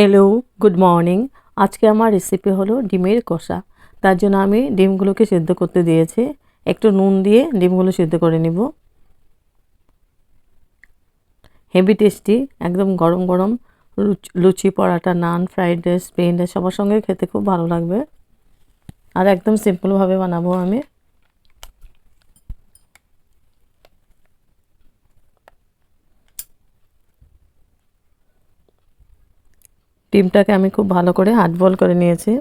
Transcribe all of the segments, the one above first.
Hello good morning আজকে আমার recipe হলো ডিমের কষা। তার জন্য আমি ডিমগুলোকে সেদ্ধ করতে দিয়েছি। একটু নুন দিয়ে ডিমগুলো সেদ্ধ করে নিব। হেভি টেস্টি একদম গরম গরম লুচ- paratha, naan fried rice plain সবার সঙ্গে খেতে খুব ভালো লাগবে। আর একদম সিম্পলভাবে বানাবো আমি। ডিমটাকে আমি খুব ভালো করে হাট বল করে নিয়েছি।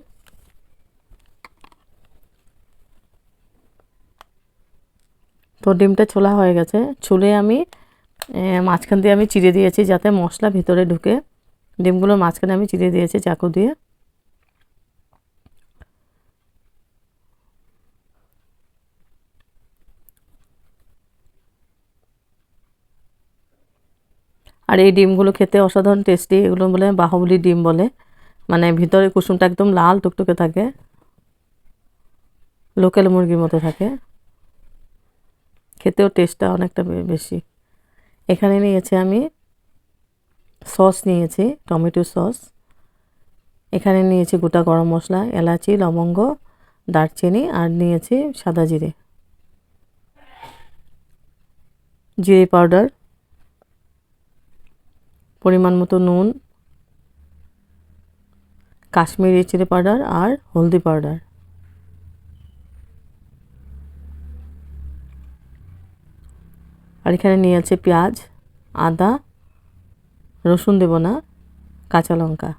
তো ডিমটা ছোলা হয়ে গেছে। ছুলে আমি মাঝখান দিয়ে আমি চিড়ে দিয়েছি যাতে মশলা ভিতরে ঢুকে। ডিমগুলো মাঝখানে আমি চিড়ে দিয়েছি চাকু দিয়ে। আর এই ডিমগুলো খেতে অসাধারণ টেস্টি এগুলো বলে বাহুবলি ডিম বলে। মানে ভিতরে কুসুমটা একদম লাল টুকটুকে থাকে। লোকাল মুরগির মতো থাকে। খেতেও টেস্টটা অনেকটা বেশি। এখানে নিয়েছি আমি সস নিয়েছি, টমেটো সস এখানে নিয়েছি গোটা গরম মশলা, এলাচি, লবঙ্গ, দারচিনি আর নিয়েছি সাদা জিরে। জিরে পাউডার পরিমাণ মতো নুন, কাশ্মীরি চিলি পাউডার আর হলদি পাউডার। আর এখানে নিয়ে আছে পেঁয়াজ, আদা, রসুন দেব না, কাঁচা লঙ্কা।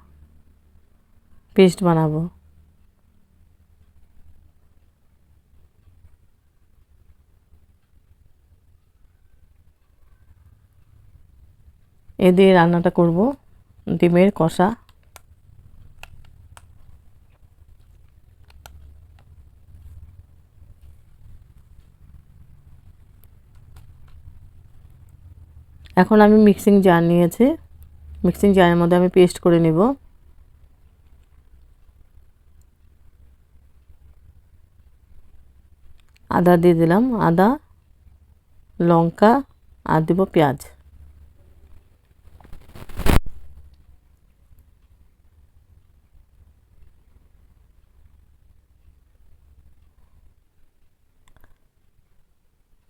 পেস্ট বানাবো। এ দিয়ে রান্নাটা করব। ডিমের কষা। এখন আমি মিক্সিং জার নিয়েছি। মিক্সিং জারের মধ্যে আমি পেস্ট করে নেব। আদা দিয়ে দিলাম। আদা, লঙ্কা আর দেব পেঁয়াজ।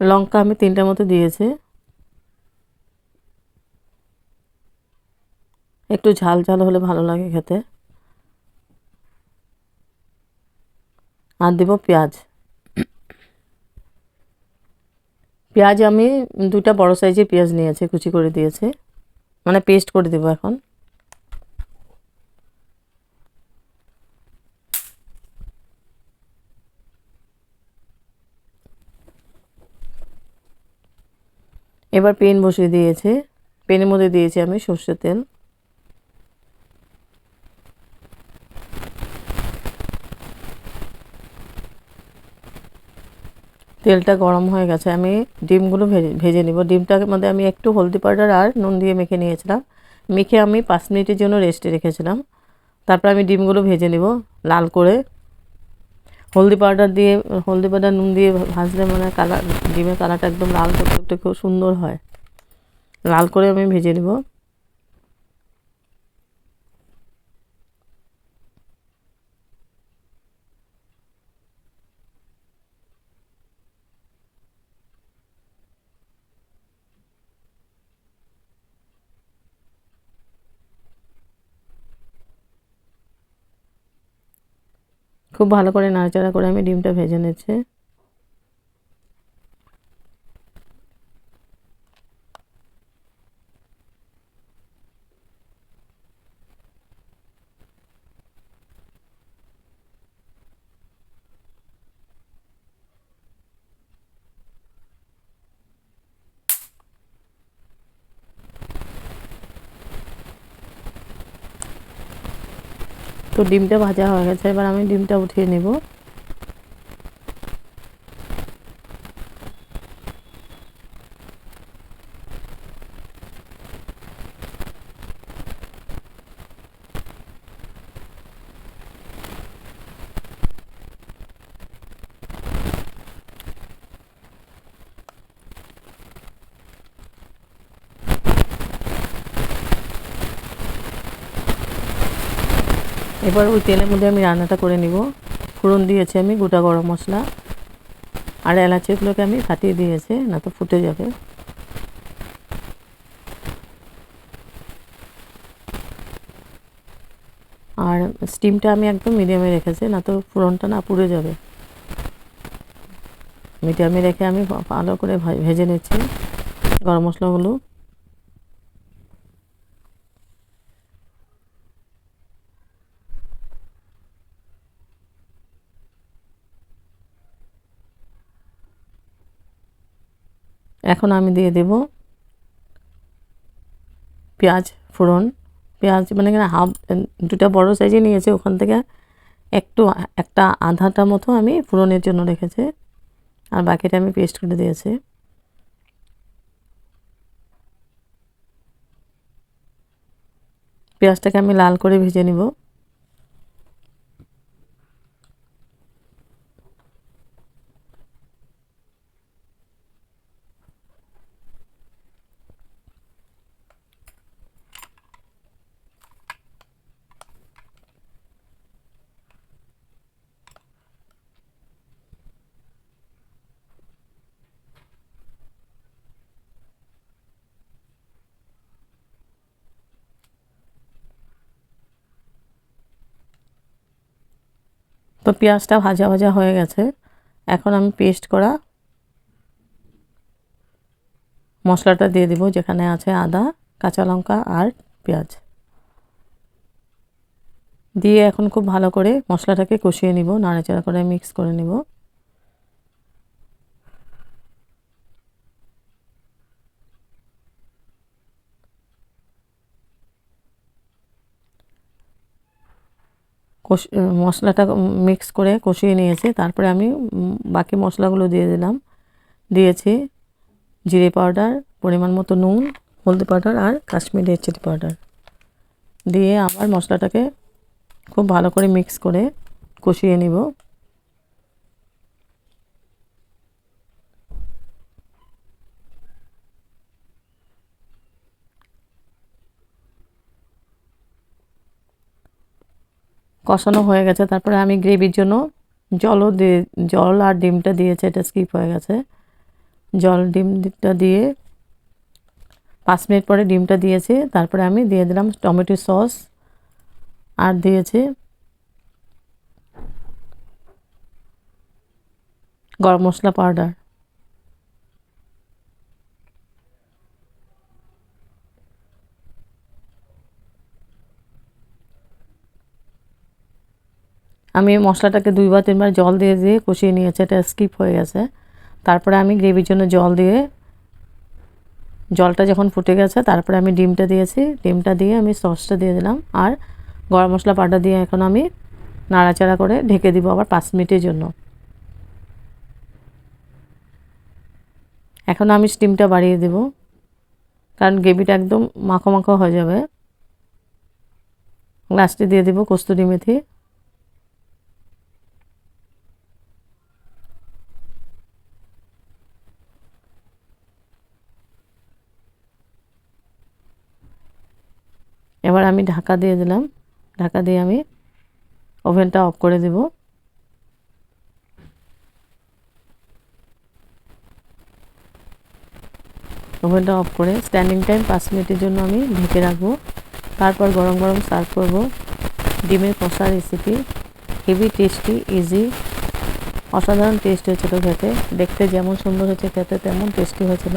লঙ্কা আমি তিনটার মতো দিয়েছি। একটু ঝাল ঝাল হলে ভালো লাগে খেতে। আর দেব পেঁয়াজ। পেঁয়াজ আমি দুটা বড় সাইজের পেঁয়াজ নিয়েছি, কুচি করে দিয়েছি। মানে পেস্ট করে দেবো এখন। এবার পেন বসিয়ে দিয়েছে। পেনের মধ্যে দিয়েছি আমি সর্ষের তেল। তেলটা গরম হয়ে গেছে। আমি ডিমগুলো ভেজে ভেজে নিব। ডিমটার মধ্যে আমি একটু হলদি পাউডার আর নুন দিয়ে মেখে নিয়েছিলাম। মেখে আমি পাঁচ মিনিটের জন্য রেস্টে রেখেছিলাম। তারপর আমি ডিমগুলো ভেজে নিব লাল করে। হলদি পাউডার দিয়ে, হলদি পাউডার নুন দিয়ে ভাজলে মানে কালার, ডিমের কালারটা একদম লাল করতে খুব সুন্দর হয়। লাল করে আমি ভেজে নিব। খুব ভালো করে নাড়াচাড়া করে আমি ডিমটা ভেজে নিচ্ছি। তো ডিমটা ভাজা হয়ে গেছে এবার আমি ডিমটা উঠিয়ে নেব। এবার ওই তেলের মধ্যে আমি রান্নাটা করে নিব। ফোড়ন দিয়েছি আমি, গোটা গরম মশলা। আর এলাচিগুলোকে আমি ফাটিয়ে দিয়েছি না তো ফুটে যাবে। আর স্টিমটা আমি একদম মিডিয়ামে রেখেছি না তো ফোড়নটা না পুড়ে যাবে। মিডিয়ামে রেখে আমি ভালো করে ভেজে নিচ্ছি। গরম মশলাগুলো এখন আমি দিয়ে দেব পেঁয়াজ ফোড়ন। পেঁয়াজ মানে এখানে হাফ, দুটা বড় সাইজে নিয়েছে, ওখান থেকে একটু, একটা আধাটা মতো আমি ফোড়নের জন্য রেখেছি। আর বাকিটা আমি পেস্ট করে দিয়েছি। পেঁয়াজটাকে আমি লাল করে ভেজে নিব। তো পেঁয়াজটা ভাজা ভাজা হয়ে গেছে। এখন আমি পেস্ট করা মশলাটা দিয়ে দিব, যেখানে আছে আদা, কাঁচা লঙ্কা আর পেঁয়াজ। দিয়ে এখন খুব ভালো করে মশলাটাকে কষিয়ে নিব, নাড়াচাড়া করে মিক্স করে নিব। মশলাটা মিক্স করে কষিয়ে নিয়েছি। তারপরে আমি বাকি মশলাগুলো দিয়ে দিলাম। দিয়েছি জিরে পাউডার, পরিমাণ মতো নুন, হলদি পাউডার আর কাশ্মীরি চিলি পাউডার। দিয়ে আবার মশলাটাকে খুব ভালো করে মিক্স করে কষিয়ে নিব। কষানো হয়ে গেছে। তারপরে আমি গ্রেভির জন্য জলও দিয়ে জল আর ডিমটা দিয়েছে, এটা স্কিপ হয়ে গেছে। জল, ডিমটা দিয়ে পাঁচ মিনিট পরে ডিমটা দিয়েছি। তারপরে আমি দিয়ে দিলাম টমেটো সস আর দিয়েছি গরম মশলা পাউডার। আমি মশলাটাকে দুইবার, তিনবার জল দিয়ে দিয়ে কষিয়ে নিয়েছি। এটা স্কিপ হয়ে গেছে। তারপরে আমি গ্রেভির জন্য জল দিয়ে, জলটা যখন ফুটে গেছে, তারপরে আমি ডিমটা দিয়েছি। ডিমটা দিয়ে আমি সসটা দিয়ে দিলাম। আর গরম মশলা পাউডার দিয়ে এখন আমি নাড়াচাড়া করে ঢেকে দিব আবার পাঁচ মিনিটের জন্য। এখন আমি স্টিমটা বাড়িয়ে দেব। কারণ গ্রেভিটা একদম মাখো মাখো হয়ে যাবে। লাস্টে দিয়ে দেবো কস্তুরি মেথি এবার আমি ঢাকা দিয়ে দিলাম। ঢাকা দিয়ে আমি ওভেনটা অফ করে দেব। ওভেনটা অফ করে স্ট্যান্ডিং টাইম পাঁচ মিনিটের জন্য আমি ঢেকে রাখব। তারপর গরম গরম সার্ভ করব। ডিমের কষা রেসিপি হেভি টেস্টি ইজি অসাধারণ টেস্ট হয়েছিল খেতে। দেখতে যেমন সুন্দর হয়েছে, খেতে তেমন টেস্টি হয়েছিল।